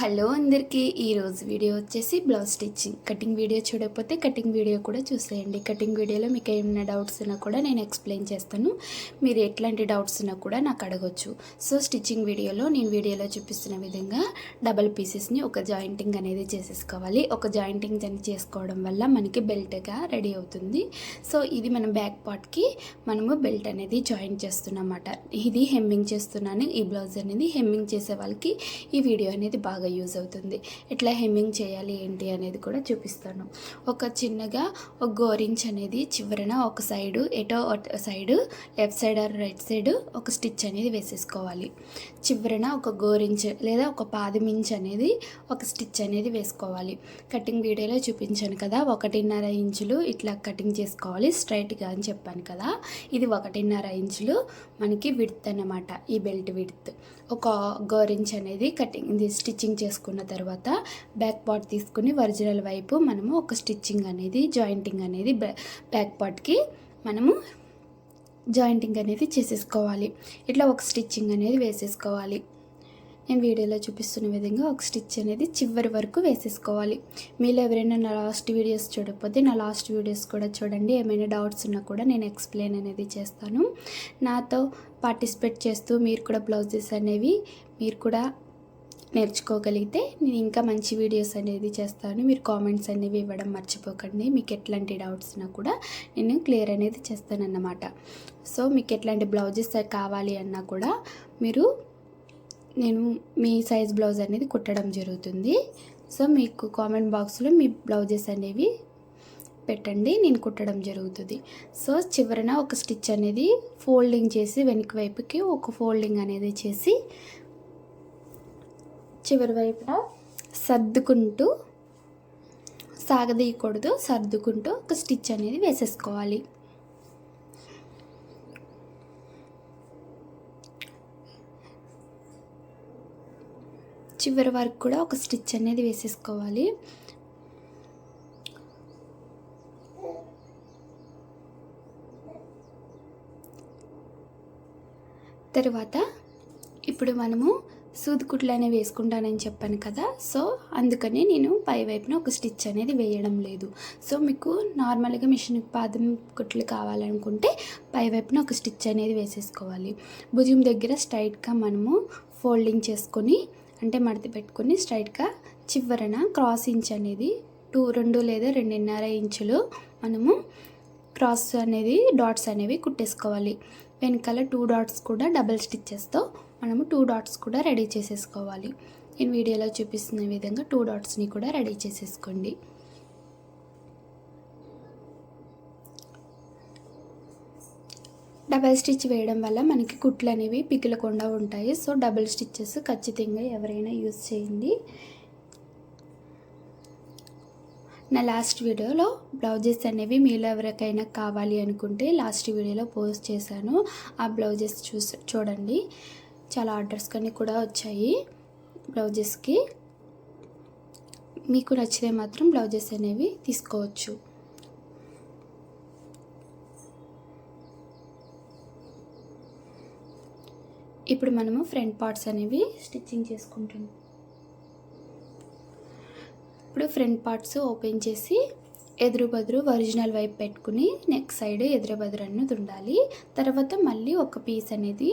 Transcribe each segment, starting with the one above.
Hello అందరికీ ఈరోజు video వచ్చేసి బ్లౌజ్ స్టిచ్చింగ్ కటింగ్ వీడియో చూడకపోతే కటింగ్ వీడియో కూడా చూసేయండి. కటింగ్ వీడియోలో మీకు ఏమైనా డౌట్స్ ఉన్నా కూడా నేను ఎక్స్ప్లెయిన్ చేస్తాను. మీరు ఎట్లాంటి డౌట్స్ ఉన్నా కూడా నాకు అడగొచ్చు. సో స్టిచ్చింగ్ వీడియోలో నేను వీడియోలో చూపిస్తున్న విధంగా డబల్ పీసెస్ని ఒక జాయింటింగ్ అనేది చేసేసుకోవాలి. ఒక జాయింటింగ్ అని చేసుకోవడం వల్ల మనకి బెల్ట్గా రెడీ అవుతుంది. సో ఇది మనం బ్యాక్ పార్ట్కి మనము బెల్ట్ అనేది జాయిన్ చేస్తున్నమాట ఇది హెమ్మింగ్ చేస్తున్నాను. ఈ బ్లౌజ్ అనేది హెమ్మింగ్ చేసే వాళ్ళకి ఈ వీడియో అనేది బాగా యూజ్ అవుతుంది. ఎట్లా హెమ్మింగ్ చేయాలి ఏంటి అనేది కూడా చూపిస్తాను. ఒక చిన్నగా ఒక గోరించ్ అనేది చివరన ఒక సైడు ఎటో side left side or right side ఒక స్టిచ్ అనేది వేసేసుకోవాలి. చివరన ఒక గోరించ్ లేదా ఒక పాదమించ్ అనేది ఒక స్టిచ్ అనేది వేసుకోవాలి. కటింగ్ వీడియోలో చూపించాను కదా ఒకటిన్నర ఇంచులు ఇట్లా కటింగ్ చేసుకోవాలి స్ట్రైట్గా అని చెప్పాను కదా. ఇది ఒకటిన్నర ఇంచులు మనకి విడ్త్ అన్నమాట ఈ బెల్ట్ విడ్త్ ఒక గోరించ్ అనేది కటింగ్ స్టిచ్చింగ్ చేసుకున్న తర్వాత బ్యాక్ పార్ట్ తీసుకుని ఒరిజినల్ వైపు మనము ఒక స్టిచ్చింగ్ అనేది జాయింటింగ్ అనేది బ్యాక్ పార్ట్కి మనము జాయింటింగ్ అనేది చేసేసుకోవాలి. ఇట్లా ఒక స్టిచ్చింగ్ అనేది వేసేసుకోవాలి. నేను వీడియోలో చూపిస్తున్న విధంగా ఒక స్టిచ్ అనేది చివరి వరకు వేసేసుకోవాలి. మీలో ఎవరైనా నా లాస్ట్ వీడియోస్ చూడకపోతే నా లాస్ట్ వీడియోస్ కూడా చూడండి. ఏమైనా డౌట్స్ ఉన్నా కూడా నేను ఎక్స్ప్లెయిన్ అనేది చేస్తాను. నాతో పార్టిసిపేట్ చేస్తూ మీరు కూడా బ్లౌజెస్ అనేవి మీరు కూడా నేర్చుకోగలిగితే నేను ఇంకా మంచి వీడియోస్ అనేది చేస్తాను. మీరు కామెంట్స్ అనేవి ఇవ్వడం మర్చిపోకండి. మీకు ఎట్లాంటి డౌట్స్ ఉన్నా కూడా నేను క్లియర్ అనేది చేస్తానన్నమాట. సో మీకు ఎట్లాంటి బ్లౌజెస్ కావాలి అన్నా కూడా మీరు నేను మీ సైజ్ బ్లౌజ్ అనేది కుట్టడం జరుగుతుంది. సో మీకు కామెంట్ బాక్స్లో మీ బ్లౌజెస్ అనేవి పెట్టండి నేను కుట్టడం జరుగుతుంది. సో చివరన ఒక స్టిచ్ అనేది ఫోల్డింగ్ చేసి వెనుక వైపుకి ఒక ఫోల్డింగ్ అనేది చేసి చివరి వైపున సర్దుకుంటూ సాగదీయకూడదు సర్దుకుంటూ ఒక స్టిచ్ అనేది వేసేసుకోవాలి. చివరి వరకు కూడా ఒక స్టిచ్ అనేది వేసేసుకోవాలి. తర్వాత ఇప్పుడు మనము సూదుకుట్లు అనేవి వేసుకుంటానని చెప్పాను కదా సో అందుకని నేను పై వైపున ఒక స్టిచ్ అనేది వేయడం లేదు. సో మీకు నార్మల్గా మిషన్ పాదం కుట్లు కావాలనుకుంటే పై వైపున ఒక స్టిచ్ అనేది వేసేసుకోవాలి. భుజం దగ్గర స్ట్రైట్గా మనము ఫోల్డింగ్ చేసుకొని అంటే మడత పెట్టుకొని స్ట్రైట్గా చివరన క్రాస్ ఇంచ్ అనేది టూ రెండు లేదా రెండున్నర ఇంచులు మనము క్రాస్ అనేది డాట్స్ అనేవి కుట్టేసుకోవాలి. వెనకాల టూ డాట్స్ కూడా డబల్ స్టిచ్చెస్తో మనము టూ డాట్స్ కూడా రెడీ చేసేసుకోవాలి. నేను వీడియోలో చూపిస్తున్న విధంగా టూ డాట్స్ని కూడా రెడీ చేసేసుకోండి. డబల్ స్టిచ్ వేయడం వల్ల మనకి కుట్లు అనేవి పికిలకుండా ఉంటాయి. సో డబల్ స్టిచ్చెస్ ఖచ్చితంగా ఎవరైనా యూజ్ చేయండి. నా లాస్ట్ వీడియోలో బ్లౌజెస్ అనేవి మీలో ఎవరికైనా కావాలి అనుకుంటే లాస్ట్ వీడియోలో పోస్ట్ చేశాను. ఆ బ్లౌజెస్ చూసి చూడండి. చాలా ఆర్డర్స్ కానీ కూడా వచ్చాయి బ్లౌజెస్కి. మీకు నచ్చితే మాత్రం బ్లౌజెస్ అనేవి తీసుకోవచ్చు. ఇప్పుడు మనము ఫ్రంట్ పార్ట్స్ అనేవి స్టిచ్చింగ్ చేసుకుంటున్నాం ఇప్పుడు ఫ్రంట్ పార్ట్స్ ఓపెన్ చేసి ఎదురు బదురు ఒరిజినల్ వైపు పెట్టుకుని నెక్ సైడ్ ఎదురు బదురు అన్నది ఉండాలి. తర్వాత మళ్ళీ ఒక పీస్ అనేది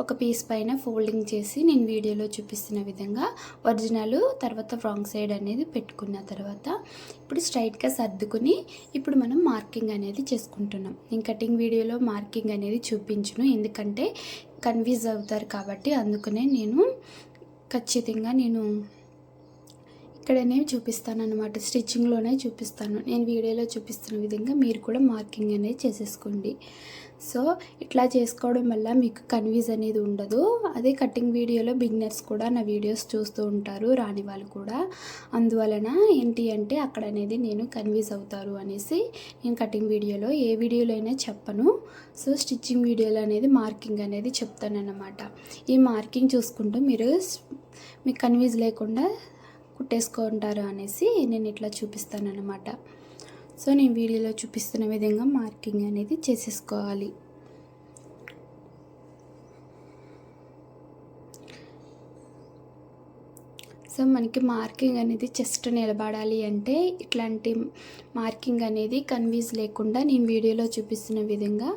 ఒక పీస్ పైన ఫోల్డింగ్ చేసి నేను వీడియోలో చూపిస్తున్న విధంగా ఒరిజినల్ తర్వాత రాంగ్ సైడ్ అనేది పెట్టుకున్న తర్వాత ఇప్పుడు స్ట్రైట్గా సర్దుకుని ఇప్పుడు మనం మార్కింగ్ అనేది చేసుకుంటున్నాం. నేను కటింగ్ వీడియోలో మార్కింగ్ అనేది చూపించును. ఎందుకంటే కన్ఫ్యూజ్ అవుతారు కాబట్టి అందుకనే నేను ఖచ్చితంగా నేను ఇక్కడనే చూపిస్తాను అనమాట స్టిచ్చింగ్లోనే చూపిస్తాను. నేను వీడియోలో చూపిస్తున్న విధంగా మీరు కూడా మార్కింగ్ అనేది చేసేసుకోండి. సో ఇట్లా చేసుకోవడం వల్ల మీకు కన్ఫ్యూజ్ అనేది ఉండదు. అదే కటింగ్ వీడియోలో బిగినర్స్ కూడా నా వీడియోస్ చూస్తూ ఉంటారు రాని వాళ్ళు కూడా. అందువలన ఏంటి అంటే అక్కడ అనేది నేను కన్ఫ్యూజ్ అవుతారు అనేసి నేను కటింగ్ వీడియోలో ఏ వీడియోలో అయినా చెప్పను. సో స్టిచ్చింగ్ వీడియోలో అనేది మార్కింగ్ అనేది చెప్తానన్నమాట. ఈ మార్కింగ్ చూసుకుంటూ మీరు మీకు కన్ఫ్యూజ్ లేకుండా కుట్టేసుకుంటారు అనేసి నేను ఇట్లా చూపిస్తాను అనమాట సో నేను వీడియోలో చూపిస్తున్న విధంగా మార్కింగ్ అనేది చేసేసుకోవాలి. సో మనకి మార్కింగ్ అనేది చెస్ట్ నిలబడాలి అంటే ఇట్లాంటి మార్కింగ్ అనేది కన్వీజ్ లేకుండా నేను వీడియోలో చూపిస్తున్న విధంగా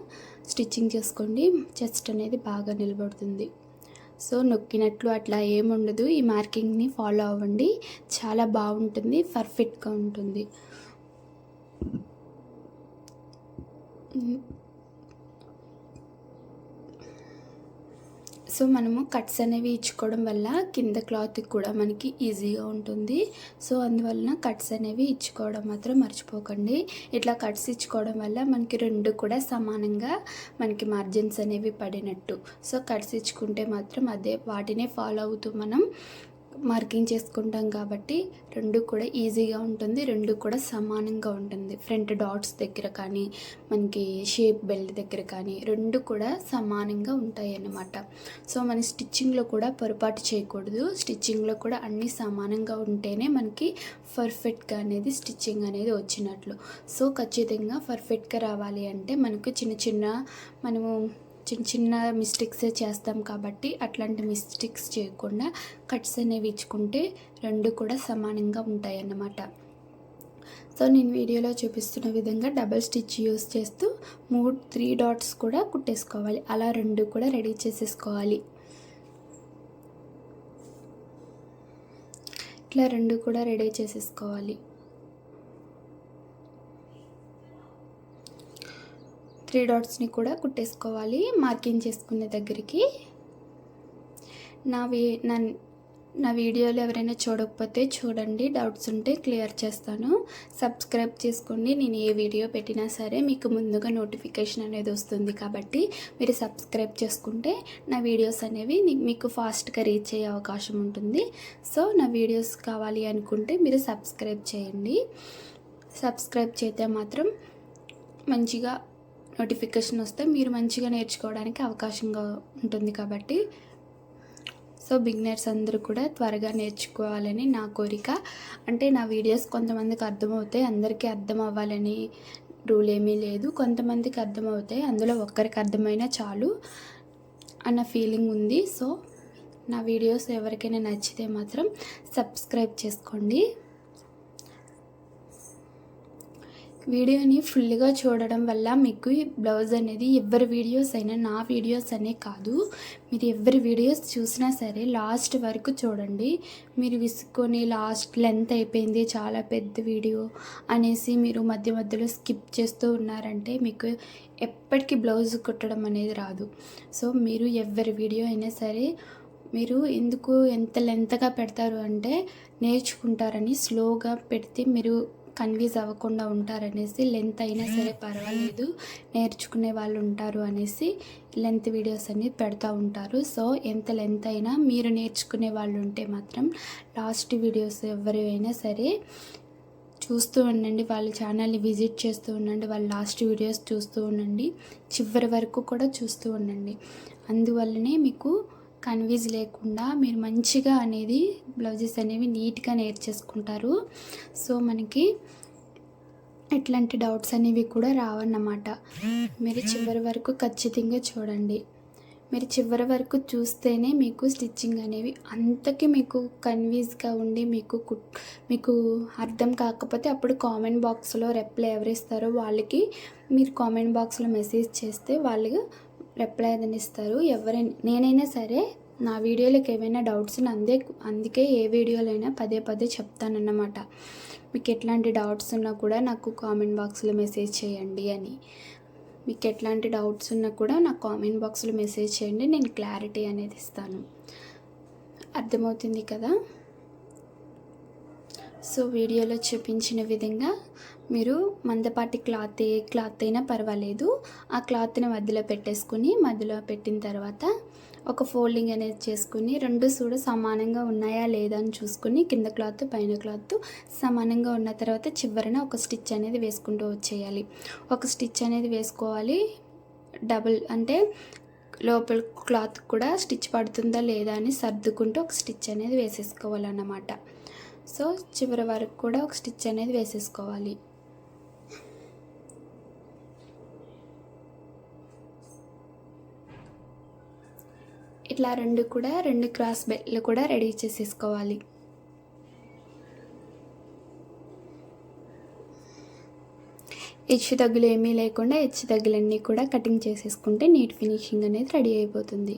స్టిచ్చింగ్ చేసుకోండి. చెస్ట్ అనేది బాగా నిలబడుతుంది. సో నొక్కినట్లు అట్లా ఏముండదు. ఈ మార్కింగ్ని ఫాలో అవ్వండి. చాలా బాగుంటుంది. పర్ఫెక్ట్గా ఉంటుంది. సో మనము కట్స్ అనేవి ఇచ్చుకోవడం వల్ల కింద క్లాత్ కూడా మనకి ఈజీగా ఉంటుంది. సో అందువలన కట్స్ అనేవి ఇచ్చుకోవడం మాత్రం మర్చిపోకండి. ఇట్లా కట్స్ ఇచ్చుకోవడం వల్ల మనకి రెండు కూడా సమానంగా మనకి మార్జిన్స్ అనేవి పడినట్టు. సో కట్స్ ఇచ్చుకుంటే మాత్రం అదే వాటినే ఫాలో అవుతూ మనం మార్కింగ్ చేసుకుంటాం కాబట్టి రెండు కూడా ఈజీగా ఉంటుంది రెండు కూడా సమానంగా ఉంటుంది. ఫ్రంట్ డాట్స్ దగ్గర కానీ మనకి షేప్ బెల్ట్ దగ్గర కానీ రెండు కూడా సమానంగా ఉంటాయి అన్నమాట సో మన స్టిచ్చింగ్లో కూడా పొరపాటు చేయకూడదు. స్టిచ్చింగ్లో కూడా అన్నీ సమానంగా ఉంటేనే మనకి పర్ఫెక్ట్గా అనేది స్టిచ్చింగ్ అనేది వచ్చినట్లు. సో ఖచ్చితంగా పర్ఫెక్ట్గా రావాలి అంటే మనకు చిన్న చిన్న మనము చిన్న చిన్న మిస్టేక్సే చేస్తాం కాబట్టి అట్లాంటి మిస్టేక్స్ చేయకుండా కట్స్ అనేవి ఇచ్చుకుంటే రెండు కూడా సమానంగా ఉంటాయి అన్నమాట సో నేను వీడియోలో చూపిస్తున్న విధంగా డబల్ స్టిచ్ యూస్ చేస్తూ మూడు త్రీ డాట్స్ కూడా కుట్టేసుకోవాలి. అలా రెండు కూడా రెడీ చేసేసుకోవాలి. ఇట్లా రెండు కూడా రెడీ చేసేసుకోవాలి. త్రీ డాట్స్ని కూడా కుట్టేసుకోవాలి మార్కింగ్ చేసుకునే దగ్గరికి. నా వీ నా నా వీడియోలు ఎవరైనా చూడకపోతే చూడండి డౌట్స్ ఉంటే క్లియర్ చేస్తాను. సబ్స్క్రైబ్ చేసుకోండి నేను ఏ వీడియో పెట్టినా సరే మీకు ముందుగా నోటిఫికేషన్ అనేది వస్తుంది కాబట్టి మీరు సబ్స్క్రైబ్ చేసుకుంటే నా వీడియోస్ అనేవి మీకు ఫాస్ట్గా రీచ్ అయ్యే అవకాశం ఉంటుంది. సో నా వీడియోస్ కావాలి అనుకుంటే మీరు సబ్స్క్రైబ్ చేయండి. సబ్స్క్రైబ్ చేస్తే మాత్రం మంచిగా నోటిఫికేషన్ వస్తే మీరు మంచిగా నేర్చుకోవడానికి అవకాశంగా ఉంటుంది కాబట్టి. సో బిగినర్స్ అందరూ కూడా త్వరగా నేర్చుకోవాలని నా కోరిక. అంటే నా వీడియోస్ కొంతమందికి అర్థమవుతాయి అందరికీ అర్థం అవ్వాలని రూల్ ఏమీ లేదు. కొంతమందికి అర్థమవుతాయి అందులో ఒక్కరికి అర్థమైనా చాలు అన్న ఫీలింగ్ ఉంది. సో నా వీడియోస్ ఎవరికైనా నచ్చితే మాత్రం సబ్స్క్రైబ్ చేసుకోండి. వీడియోని ఫుల్గా చూడడం వల్ల మీకు బ్లౌజ్ అనేది ఎవరి వీడియోస్ అయినా నా వీడియోస్ అనే కాదు. మీరు ఎవరి వీడియోస్ చూసినా సరే లాస్ట్ వరకు చూడండి. మీరు విసుక్కొని లాస్ట్ లెంత్ అయిపోయింది చాలా పెద్ద వీడియో అనేసి మీరు మధ్య మధ్యలో స్కిప్ చేస్తూ ఉన్నారంటే మీకు ఎప్పటికీ బ్లౌజ్ కుట్టడం అనేది రాదు. సో మీరు ఎవరి వీడియో అయినా సరే మీరు ఎందుకు ఎంత లెంత్గా పెడతారు అంటే నేర్చుకుంటారని స్లోగా పెడితే మీరు కన్ఫ్యూజ్ అవ్వకుండా ఉంటారనేసి లెంత్ అయినా సరే పర్వాలేదు నేర్చుకునే వాళ్ళు ఉంటారు అనేసి లెంత్ వీడియోస్ అనేది పెడతా ఉంటారు. సో ఎంత లెంత్ అయినా మీరు నేర్చుకునే వాళ్ళు ఉంటే మాత్రం లాస్ట్ వీడియోస్ ఎవరైనా సరే చూస్తూ ఉండండి. వాళ్ళ ఛానల్ని విజిట్ చేస్తూ ఉండండి. వాళ్ళ లాస్ట్ వీడియోస్ చూస్తూ ఉండండి. చివరి వరకు కూడా చూస్తూ ఉండండి. అందువల్లనే మీకు కన్వీజ్ లేకుండా మీరు మంచిగా అనేది బ్లౌజెస్ అనేవి నీట్గా నేర్చేసుకుంటారు. సో మనకి ఎట్లాంటి డౌట్స్ అనేవి కూడా రావన్నమాట. మీరు చివరి వరకు ఖచ్చితంగా చూడండి. మీరు చివరి వరకు చూస్తేనే మీకు స్టిచ్చింగ్ అనేవి అంతకి మీకు కన్వీజ్గా ఉండి మీకు మీకు అర్థం కాకపోతే అప్పుడు కామెంట్ బాక్స్లో రిప్లై ఎవరిస్తారో వాళ్ళకి మీరు కామెంట్ బాక్స్లో మెసేజ్ చేస్తే వాళ్ళు రిప్లై ఏదైనా ఇస్తారు. ఎవరైనా నేనైనా సరే నా వీడియోలకు ఏమైనా డౌట్స్ అందే అందుకే ఏ వీడియోలైనా పదే పదే చెప్తానన్నమాట. మీకు ఎట్లాంటి డౌట్స్ ఉన్నా కూడా నాకు కామెంట్ బాక్స్లో మెసేజ్ చేయండి అని. మీకు ఎట్లాంటి డౌట్స్ ఉన్నా కూడా నాకు కామెంట్ బాక్స్లో మెసేజ్ చేయండి నేను క్లారిటీ అనేది ఇస్తాను. అర్థమవుతుంది కదా? సో వీడియోలో చూపించిన విధంగా మీరు మందపాటి క్లాత్ ఏ క్లాత్ అయినా పర్వాలేదు. ఆ క్లాత్ని మధ్యలో పెట్టేసుకుని మధ్యలో పెట్టిన తర్వాత ఒక ఫోల్డింగ్ అనేది చేసుకుని రెండు సూడు సమానంగా ఉన్నాయా లేదా అని చూసుకుని కింద క్లాత్ పైన క్లాత్ సమానంగా ఉన్న తర్వాత చివరన ఒక స్టిచ్ అనేది వేసుకుంటూ వచ్చేయాలి. ఒక స్టిచ్ అనేది వేసుకోవాలి. డబుల్ అంటే లోపల క్లాత్ కూడా స్టిచ్ పడుతుందా లేదా అని సర్దుకుంటూ ఒక స్టిచ్ అనేది వేసేసుకోవాలన్నమాట. సో చివరి వరకు కూడా ఒక స్టిచ్ అనేది వేసేసుకోవాలి. ఇట్లా రెండు కూడా రెండు క్రాస్ బెల్ట్లు కూడా రెడీ చేసేసుకోవాలి. హెచ్చు తగ్గులు ఏమీ లేకుండా హెచ్చు తగ్గులన్నీ కూడా కటింగ్ చేసేసుకుంటే నీట్ ఫినిషింగ్ అనేది రెడీ అయిపోతుంది.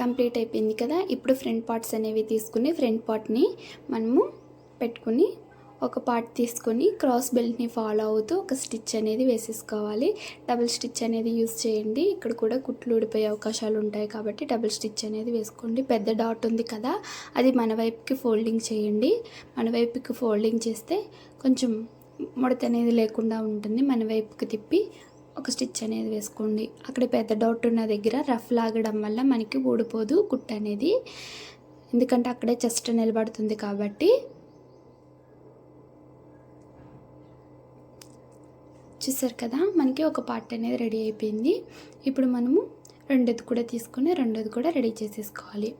కంప్లీట్ అయిపోయింది కదా. ఇప్పుడు ఫ్రంట్ పార్ట్స్ అనేవి తీసుకుని ఫ్రంట్ పార్ట్ని మనము పెట్టుకుని ఒక పార్ట్ తీసుకొని క్రాస్ బెల్ట్ని ఫాలో అవుతూ ఒక స్టిచ్ అనేది వేసేసుకోవాలి. డబుల్ స్టిచ్ అనేది యూస్ చేయండి. ఇక్కడ కూడా కుట్లు ఊడిపోయే అవకాశాలు ఉంటాయి కాబట్టి డబుల్ స్టిచ్ అనేది వేసుకోండి. పెద్ద డాట్ ఉంది కదా అది మన వైపుకి ఫోల్డింగ్ చేయండి. మన వైపుకి ఫోల్డింగ్ చేస్తే కొంచెం ముడత అనేది లేకుండా ఉంటుంది. మన వైపుకి తిప్పి ఒక స్టిచ్ అనేది వేసుకోండి. అక్కడ పెద్ద డౌట్ ఉన్న దగ్గర రఫ్ లాగడం వల్ల మనకి ఊడిపోదు కుట్ అనేది. ఎందుకంటే అక్కడే చెస్ట్ నిలబడుతుంది కాబట్టి. చూసారు కదా మనకి ఒక పార్ట్ అనేది రెడీ అయిపోయింది. ఇప్పుడు మనము రెండోది కూడా తీసుకొని రెండోది కూడా రెడీ చేసేసుకోవాలి.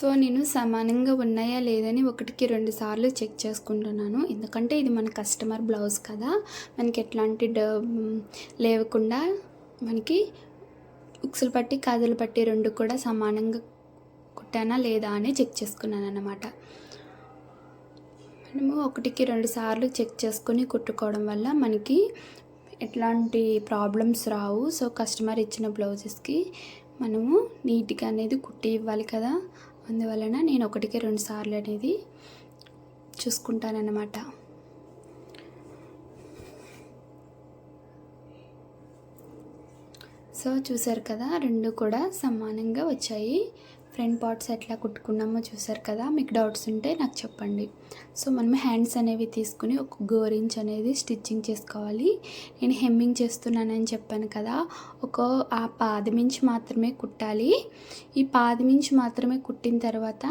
సో నేను సమానంగా ఉన్నాయా లేదని ఒకటికి రెండు సార్లు చెక్ చేసుకుంటున్నాను. ఎందుకంటే ఇది మన కస్టమర్ బ్లౌజ్ కదా. మనకి ఎట్లాంటి డ లేవకుండా మనకి ఉక్సులు పట్టి కాజలు పట్టి రెండు కూడా సమానంగా కుట్టానా లేదా అని చెక్ చేసుకున్నాను అన్నమాట. మనము ఒకటికి రెండు సార్లు చెక్ చేసుకొని కుట్టుకోవడం వల్ల మనకి ఎట్లాంటి ప్రాబ్లమ్స్ రావు. సో కస్టమర్ ఇచ్చిన బ్లౌజెస్కి మనము నీట్గా అనేది కుట్టి ఇవ్వాలి కదా. అందువలన నేను ఒకటికి రెండు సార్లు అనేది చూసుకుంటానన్నమాట. సో చూసారు కదా రెండు కూడా సమానంగా వచ్చాయి. ఫ్రంట్ పార్ట్స్ ఎట్లా కుట్టుకున్నామో చూసారు కదా మీకు డౌట్స్ ఉంటే నాకు చెప్పండి. సో మనం హ్యాండ్స్ అనేవి తీసుకుని ఒక గోరించ్ అనేది స్టిచ్చింగ్ చేసుకోవాలి. నేను హెమ్మింగ్ చేస్తున్నానని చెప్పాను కదా ఒక ఆ పాది మించి మాత్రమే కుట్టాలి. ఈ పాది మించి మాత్రమే కుట్టిన తర్వాత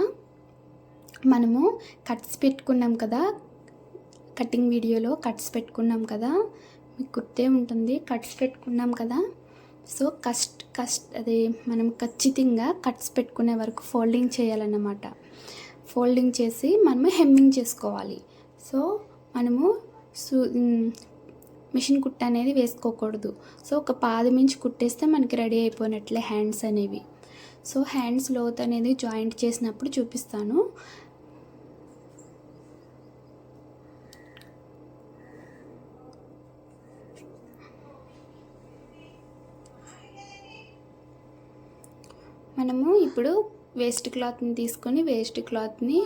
మనము కట్స్ పెట్టుకున్నాం కదా కటింగ్ వీడియోలో కట్స్ పెట్టుకున్నాం కదా మీకు గుర్తే ఉంటుంది కట్స్ పెట్టుకున్నాం కదా సో కస్ట్ కస్ట్ అది మనం ఖచ్చితంగా కట్స్ పెట్టుకునే వరకు ఫోల్డింగ్ చేయాలన్నమాట. ఫోల్డింగ్ చేసి మనము హెమ్మింగ్ చేసుకోవాలి. సో మనము సూ మిషన్ కుట్ట అనేది వేసుకోకూడదు. సో ఒక పాది మించి కుట్టేస్తే మనకి రెడీ అయిపోయినట్లే హ్యాండ్స్ అనేవి. సో హ్యాండ్స్ లోత్ అనేది జాయింట్ చేసినప్పుడు చూపిస్తాను. మనము ఇప్పుడు వేస్ట్ క్లాత్ని తీసుకొని వేస్ట్ క్లాత్ని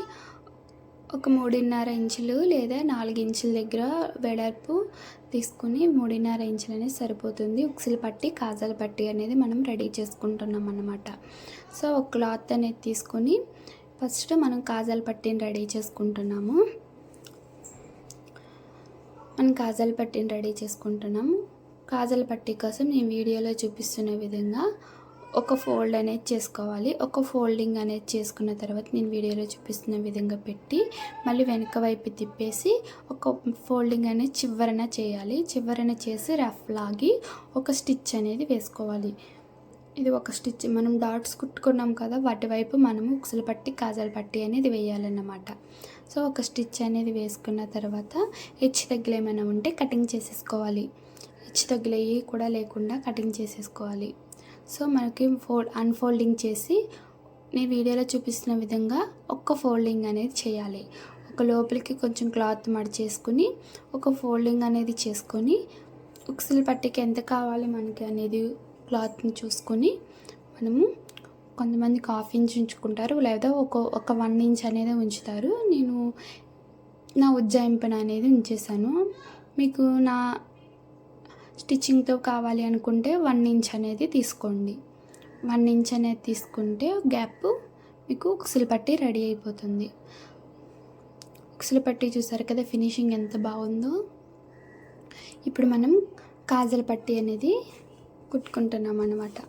ఒక మూడున్నర ఇంచులు లేదా నాలుగు ఇంచుల దగ్గర వెడల్పు తీసుకుని మూడున్నర ఇంచులు అనేది సరిపోతుంది. ఉక్సులు పట్టి కాజాల పట్టి అనేది మనం రెడీ చేసుకుంటున్నాం అన్నమాట. సో ఒక క్లాత్ అనేది తీసుకొని ఫస్ట్ మనం కాజాల పట్టిని రెడీ చేసుకుంటున్నాము. మనం కాజాల పట్టిని రెడీ చేసుకుంటున్నాము. కాజాల పట్టి కోసం నేను వీడియోలో చూపిస్తున్న విధంగా ఒక ఫోల్డ్ అనేది చేసుకోవాలి. ఒక ఫోల్డింగ్ అనేది చేసుకున్న తర్వాత నేను వీడియోలో చూపిస్తున్న విధంగా పెట్టి మళ్ళీ వెనక వైపు తిప్పేసి ఒక ఫోల్డింగ్ అనేది చివరన చేయాలి. చివరన చేసి రఫ్ లాగి ఒక స్టిచ్ అనేది వేసుకోవాలి. ఇది ఒక స్టిచ్. మనం డాట్స్ కుట్టుకున్నాం కదా వాటి వైపు మనము ఉక్సులు పట్టి కాజాలు పట్టి అనేది వేయాలన్నమాట. సో ఒక స్టిచ్ అనేది వేసుకున్న తర్వాత హెచ్ దగ్గర ఏమైనా ఉంటే కటింగ్ చేసేసుకోవాలి. హెచ్ ఏ కూడా లేకుండా కటింగ్ చేసేసుకోవాలి. సో మనకి ఫోల్డ్ అన్ఫోల్డింగ్ చేసి నేను వీడియోలో చూపిస్తున్న విధంగా ఒక్క ఫోల్డింగ్ అనేది చేయాలి. ఒక లోపలికి కొంచెం క్లాత్ మడిచేసుకుని ఒక ఫోల్డింగ్ అనేది చేసుకొని ఉక్సుల పట్టికి ఎంత కావాలి మనకి అనేది క్లాత్ని చూసుకొని మనము కొంతమంది హాఫ్ ఇంచ్ ఉంచుకుంటారు లేదా ఒక ఒక వన్ ఇంచ్ అనేది ఉంచుతారు. నేను నా ఉజ్జాయింపున అనేది ఉంచేసాను. మీకు నా స్టిచ్చింగ్తో కావాలి అనుకుంటే వన్ ఇంచ్ అనేది తీసుకోండి. వన్ ఇంచ్ అనేది తీసుకుంటే గ్యాప్ మీకు ఉక్సులు పట్టి రెడీ అయిపోతుంది. ఉక్సులు పట్టి చూసారు కదా ఫినిషింగ్ ఎంత బాగుందో? ఇప్పుడు మనం కాజల పట్టి అనేది కుట్టుకుంటున్నాం అన్నమాట.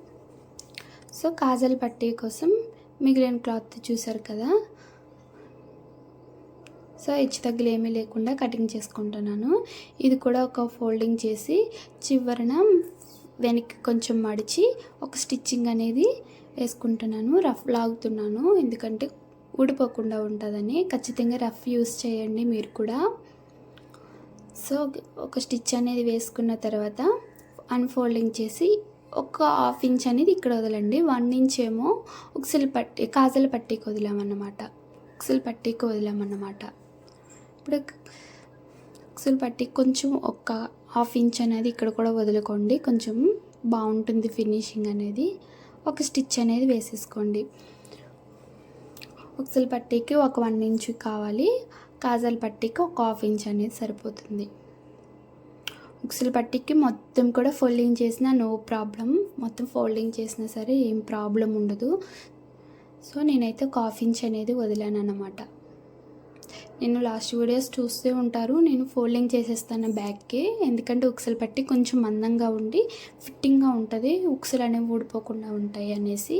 సో కాజల పట్టి కోసం మిగిలిన క్లాత్ చూసారు కదా? సో హెచ్చు తగ్గులు ఏమీ లేకుండా కటింగ్ చేసుకుంటున్నాను. ఇది కూడా ఒక ఫోల్డింగ్ చేసి చివరన వెనక్కి కొంచెం మడిచి ఒక స్టిచ్చింగ్ అనేది వేసుకుంటున్నాను. రఫ్ లాగుతున్నాను. ఎందుకంటే ఊడిపోకుండా ఉంటుందని ఖచ్చితంగా రఫ్ యూస్ చేయండి మీరు కూడా. సో ఒక స్టిచ్ అనేది వేసుకున్న తర్వాత అన్ఫోల్డింగ్ చేసి ఒక హాఫ్ ఇంచ్ అనేది ఇక్కడ వదలండి. వన్ ఇంచ్ ఏమో ఉక్సలు పట్టి కాజల పట్టీకి వదిలామన్నమాట. ఉక్సలు పట్టీకి వదిలామన్నమాట. ఇప్పుడు ఉక్సులు పట్టి కొంచెం ఒక హాఫ్ ఇంచ్ అనేది ఇక్కడ కూడా వదులుకోండి. కొంచెం బాగుంటుంది ఫినిషింగ్ అనేది. ఒక స్టిచ్ అనేది వేసేసుకోండి. ఉక్సులు పట్టీకి ఒక వన్ ఇంచ్ కావాలి. కాజల్ పట్టీకి ఒక హాఫ్ ఇంచ్ అనేది సరిపోతుంది. ఉక్సులు పట్టీకి మొత్తం కూడా ఫోల్డింగ్ చేసినా నో ప్రాబ్లం. మొత్తం ఫోల్డింగ్ చేసినా సరే ఏం ప్రాబ్లం ఉండదు. సో నేనైతే ఒక హాఫ్ ఇంచ్ అనేది వదిలాను అన్నమాట నేను లాస్ట్ వీడియోస్ చూస్తూ ఉంటారు నేను ఫోల్డింగ్ చేసేస్తాను బ్యాగ్కి. ఎందుకంటే ఉక్సలు పట్టి కొంచెం మందంగా ఉండి ఫిట్టింగ్గా ఉంటుంది ఉక్సలు అనేవి ఊడిపోకుండా ఉంటాయి అనేసి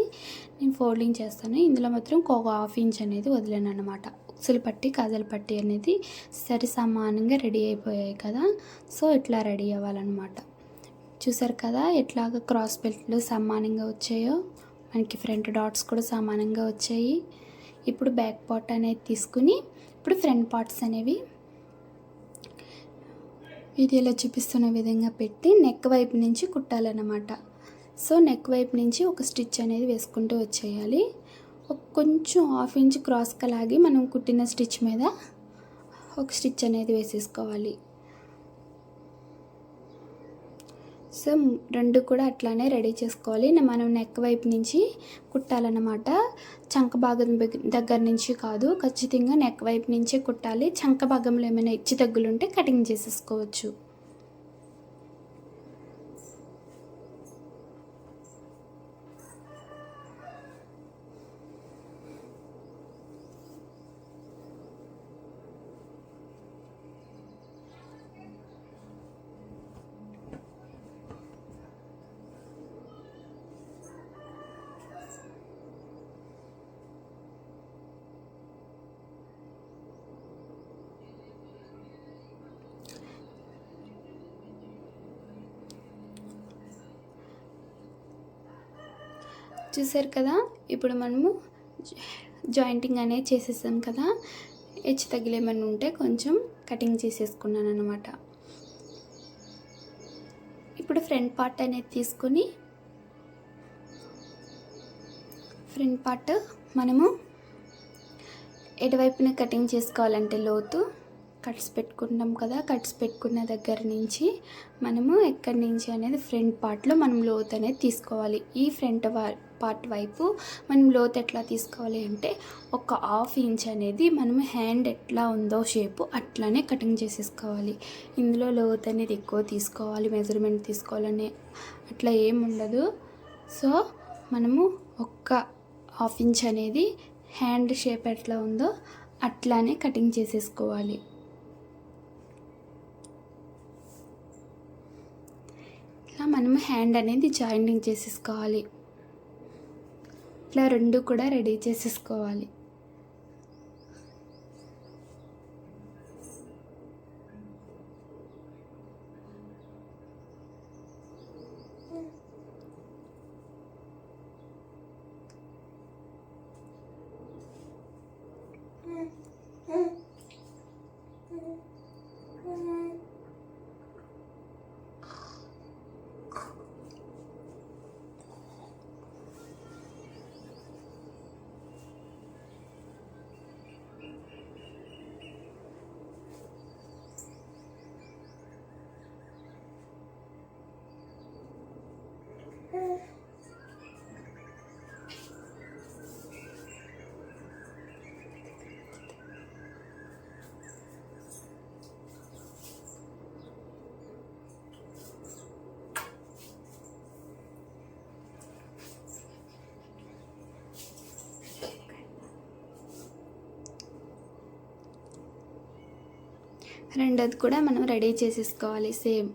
నేను ఫోల్డింగ్ చేస్తాను. ఇందులో మాత్రం ఒక హాఫ్ ఇంచ్ అనేది వదిలాను అనమాట ఉక్సులు పట్టి కాజల పట్టి అనేది సరి సమానంగా రెడీ అయిపోయాయి కదా సో ఇట్లా రెడీ అవ్వాలన్నమాట. చూసారు కదా ఎట్లాగ క్రాస్ బెల్ట్లు సమానంగా వచ్చాయో? మనకి ఫ్రంట్ డాట్స్ కూడా సమానంగా వచ్చాయి. ఇప్పుడు బ్యాక్ పార్ట్ అనేది తీసుకుని ఇప్పుడు ఫ్రంట్ పార్ట్స్ అనేవి వీడియోలో చూపిస్తున్న విధంగా పెట్టి నెక్ వైపు నుంచి కుట్టాలన్నమాట. సో నెక్ వైపు నుంచి ఒక స్టిచ్ అనేది వేసుకుంటూ వచ్చేయాలి. కొంచెం హాఫ్ ఇంచ్ క్రాస్గా లాగి మనం కుట్టిన స్టిచ్ మీద ఒక స్టిచ్ అనేది వేసేసుకోవాలి. సో రెండు కూడా అట్లానే రెడీ చేసుకోవాలి. మనం నెక్ వైపు నుంచి కుట్టాలన్నమాట. చంక భాగం దగ్గర నుంచి కాదు ఖచ్చితంగా నెక్ వైపు నుంచే కుట్టాలి. చంక భాగంలో ఏమైనా ఇచ్చి తగ్గులు ఉంటే కటింగ్ చేసేసుకోవచ్చు. చూసారు కదా? ఇప్పుడు మనము జాయింటింగ్ అనేది చేసేసాం కదా? హెచ్చు తగిలేమని ఉంటే కొంచెం కటింగ్ చేసేసుకున్నాను అనమాట ఇప్పుడు ఫ్రంట్ పార్ట్ అనేది తీసుకొని ఫ్రంట్ పార్ట్ మనము ఎటువైపున కటింగ్ చేసుకోవాలంటే లోతు కట్స్ పెట్టుకుంటాం కదా? కట్స్ పెట్టుకున్న దగ్గర నుంచి మనము ఎక్కడి నుంచి అనేది ఫ్రంట్ పార్ట్లో మనం లోత్ అనేది తీసుకోవాలి. ఈ ఫ్రంట్ పార్ట్ వైపు మనం లోత్ ఎట్లా తీసుకోవాలి అంటే ఒక హాఫ్ ఇంచ్ అనేది మనం హ్యాండ్ ఎట్లా ఉందో షేపు అట్లానే కటింగ్ చేసేసుకోవాలి. ఇందులో లోత్ అనేది ఎక్కువ తీసుకోవాలి మెజర్మెంట్ తీసుకోవాలని అట్లా ఏం ఉండదు. సో మనము ఒక్క హాఫ్ ఇంచ్ అనేది హ్యాండ్ షేప్ ఎట్లా ఉందో అట్లానే కటింగ్ చేసేసుకోవాలి. ఇట్లా మనము హ్యాండ్ అనేది జాయింటింగ్ చేసేసుకోవాలి. ఇట్లా రెండు కూడా రెడీ చేసేసుకోవాలి Mm-hmm. రెండోది కూడా మనం రెడీ చేసేసుకోవాలి సేమ్.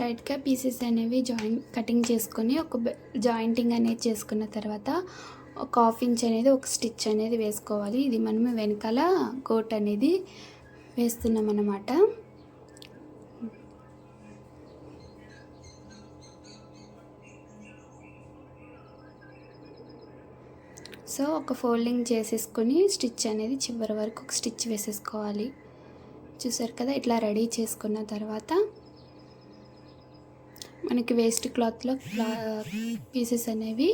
స్ట్రైట్గా పీసెస్ అనేవి జాయిన్ కటింగ్ చేసుకొని ఒక జాయింటింగ్ అనేది చేసుకున్న తర్వాత ఒక హాఫ్ ఇంచ్ అనేది ఒక స్టిచ్ అనేది వేసుకోవాలి. ఇది మనం వెనకాల కోట్ అనేది వేస్తున్నాం అన్నమాట సో ఒక ఫోల్డింగ్ చేసేసుకొని స్టిచ్ అనేది చివరి వరకు ఒక స్టిచ్ వేసేసుకోవాలి. చూసారు కదా ఇట్లా రెడీ చేసుకున్న తర్వాత మనకి వేస్ట్ క్లాత్లో పీసెస్ అనేవి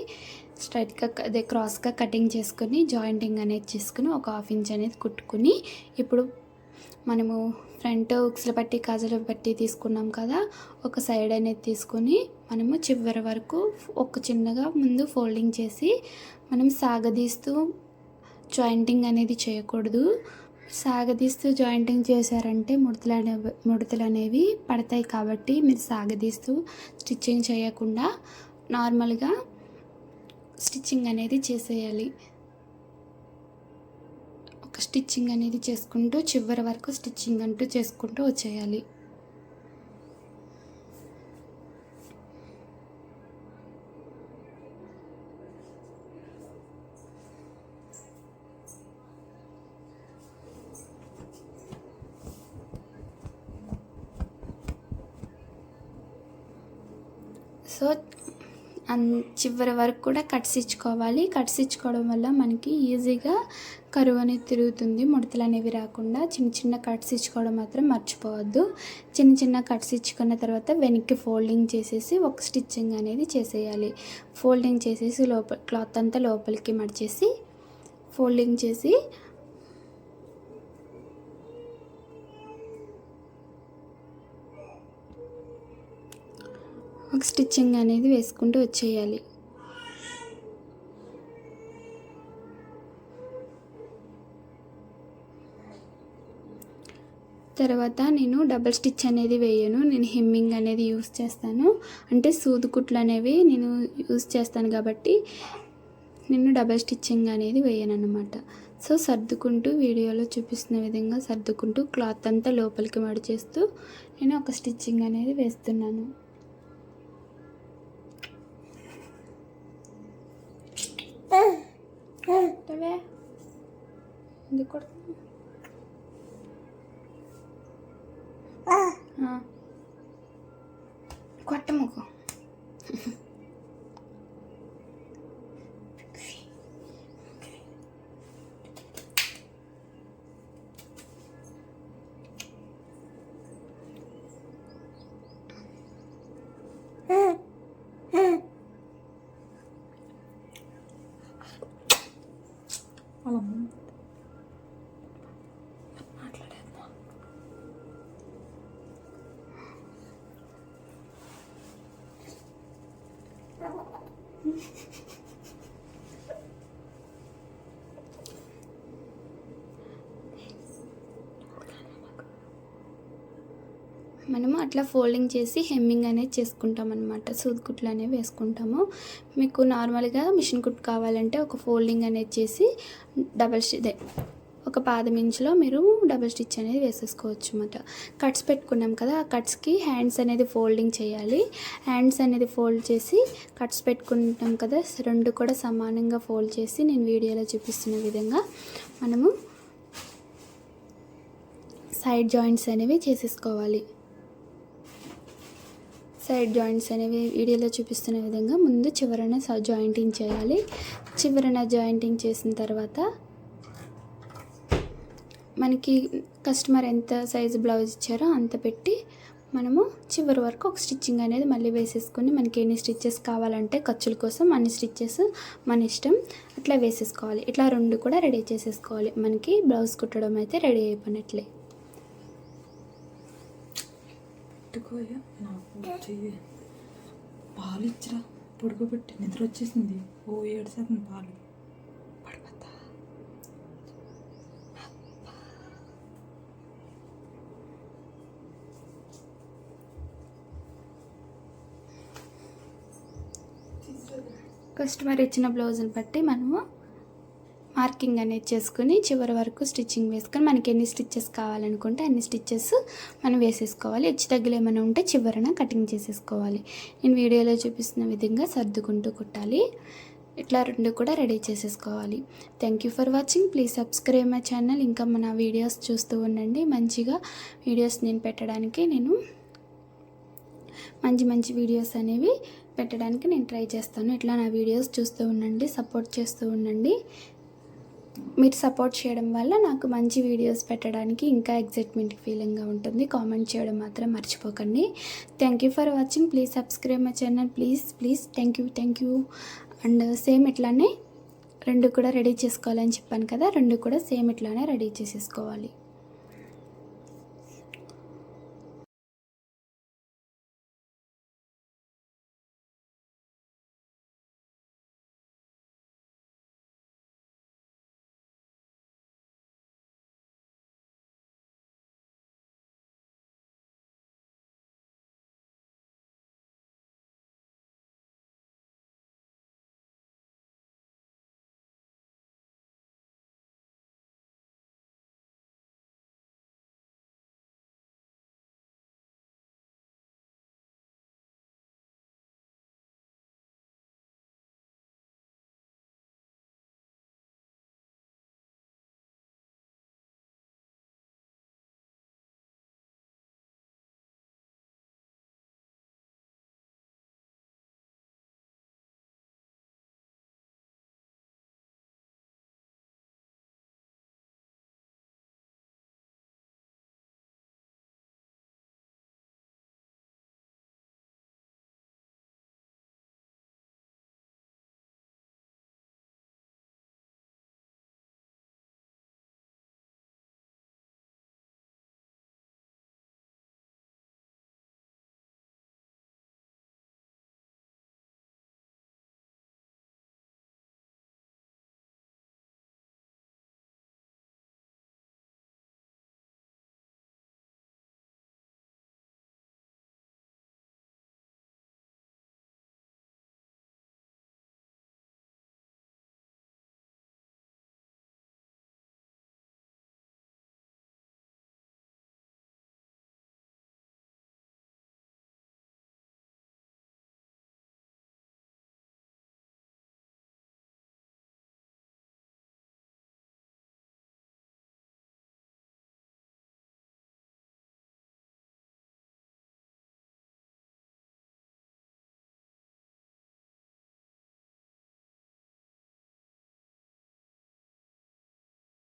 స్ట్రైట్గా అదే క్రాస్గా కటింగ్ చేసుకొని జాయింటింగ్ అనేది చేసుకుని ఒక హాఫ్ ఇంచ్ అనేది కుట్టుకుని ఇప్పుడు మనము ఫ్రంట్ ఉక్స్ల పట్టి కాజల పట్టి తీసుకున్నాం కదా ఒక సైడ్ అనేది తీసుకొని మనము చివరి వరకు ఒక చిన్నగా ముందు ఫోల్డింగ్ చేసి మనం సాగదీస్తూ జాయింటింగ్ అనేది చేయకూడదు. సాగదీస్తూ జాయింటింగ్ చేశారంటే ముడతలు అనేవి ముడతలు అనేవి పడతాయి కాబట్టి మీరు సాగదీస్తూ స్టిచ్చింగ్ చేయకుండా నార్మల్గా స్టిచ్చింగ్ అనేది చేసేయాలి. ఒక స్టిచ్చింగ్ అనేది చేసుకుంటూ చివరి వరకు స్టిచ్చింగ్ అంటూ చేసుకుంటూ వచ్చేయాలి. సో అన్ చివరి వరకు కూడా కట్స్ ఇచ్చుకోవాలి. కట్స్ ఇచ్చుకోవడం వల్ల మనకి ఈజీగా కరువు అనేది తిరుగుతుంది. ముడతలు అనేవి రాకుండా చిన్న చిన్న కట్స్ ఇచ్చుకోవడం మాత్రం మర్చిపోవద్దు. చిన్న చిన్న కట్స్ ఇచ్చుకున్న తర్వాత వెనక్కి ఫోల్డింగ్ చేసేసి ఒక స్టిచ్చింగ్ అనేది చేసేయాలి. ఫోల్డింగ్ చేసేసి లోపల క్లాత్ అంతా లోపలికి మడిచేసి ఫోల్డింగ్ చేసి ఒక స్టిచ్చింగ్ అనేది వేసుకుంటూ వచ్చేయాలి. తర్వాత నేను డబల్ స్టిచ్ అనేది వేయను. నేను హెమ్మింగ్ అనేది యూస్ చేస్తాను. అంటే సూదు కుట్లు అనేవి నేను యూస్ చేస్తాను కాబట్టి నేను డబల్ స్టిచ్చింగ్ అనేది వేయను అనమాట సో సర్దుకుంటూ వీడియోలో చూపిస్తున్న విధంగా సర్దుకుంటూ క్లాత్ అంతా లోపలికి మడిచేస్తూ నేను ఒక స్టిచ్చింగ్ అనేది వేస్తున్నాను. Tabii. ఎందుకు? ఆ. కొట్టముకు మనము అట్లా ఫోల్డింగ్ చేసి హెమ్మింగ్ అనేది చేసుకుంటాం అనమాట సూద్ కుట్లు అనేవి వేసుకుంటాము. మీకు నార్మల్గా మిషన్ కుట్ కావాలంటే ఒక ఫోల్డింగ్ అనేది చేసి డబల్ ఇదే ఒక పాదం ఇంచులో మీరు డబల్ స్టిచ్ అనేది వేసేసుకోవచ్చు అనమాట కట్స్ పెట్టుకున్నాం కదా ఆ కట్స్కి హ్యాండ్స్ అనేది ఫోల్డింగ్ చేయాలి. హ్యాండ్స్ అనేది ఫోల్డ్ చేసి కట్స్ పెట్టుకుంటాం కదా రెండు కూడా సమానంగా ఫోల్డ్ చేసి నేను వీడియోలో చూపిస్తున్న విధంగా మనము సైడ్ జాయింట్స్ అనేవి చేసేసుకోవాలి. సైడ్ జాయింట్స్ అనేవి వీడియోలో చూపిస్తున్న విధంగా ముందు చివరన స- జాయింటింగ్ చేయాలి. చివరన జాయింటింగ్ చేసిన తర్వాత మనకి కస్టమర్ ఎంత సైజు బ్లౌజ్ ఇచ్చారో అంత పెట్టి మనము చివరి వరకు ఒక స్టిచ్చింగ్ అనేది మళ్ళీ వేసేసుకొని మనకి ఎన్ని స్టిచ్చెస్ కావాలంటే ఖర్చుల కోసం అన్ని స్టిచ్చెస్ మన ఇష్టం అట్లా వేసేసుకోవాలి. ఇట్లా రెండు కూడా రెడీ చేసేసుకోవాలి. మనకి బ్లౌజ్ కుట్టడం అయితే రెడీ అయిపోయినట్లే. పాలు ఇచ్చిరా. పడుకోబెట్టి నిద్ర వచ్చేసింది. ఓ ఏడు శాతం పాలు. కస్టమర్ ఇచ్చిన బ్లౌజ్ని బట్టి మనము మార్కింగ్ అనేది చేసుకుని చివరి వరకు స్టిచ్చింగ్ వేసుకొని మనకి ఎన్ని స్టిచ్చెస్ కావాలనుకుంటే అన్ని స్టిచ్చెస్ మనం వేసేసుకోవాలి. హెచ్చు తగ్గులు ఏమైనా ఉంటే చివరన కటింగ్ చేసేసుకోవాలి. నేను వీడియోలో చూపిస్తున్న విధంగా సర్దుకుంటూ కుట్టాలి. ఇట్లా రెండు కూడా రెడీ చేసేసుకోవాలి. Thank you for watching please subscribe my channel ఇంకా మన వీడియోస్ చూస్తూ ఉండండి. మంచిగా వీడియోస్ నేను పెట్టడానికి నేను మంచి మంచి వీడియోస్ అనేవి పెట్టడానికి నేను ట్రై చేస్తాను. ఇట్లా నా వీడియోస్ చూస్తూ ఉండండి సపోర్ట్ చేస్తూ ఉండండి. మీరు సపోర్ట్ చేయడం వల్ల నాకు మంచి వీడియోస్ పెట్టడానికి ఇంకా ఎగ్జైట్మెంట్ ఫీలింగ్గా ఉంటుంది. కామెంట్ చేయడం మాత్రం మర్చిపోకండి. Thank you for watching please subscribe my channel please please thank you thank you and same ఇట్లానే రెండు కూడా రెడీ చేసుకోవాలని చెప్పాను కదా రెండు కూడా సేమ్ ఇట్లానే రెడీ చేసేసుకోవాలి.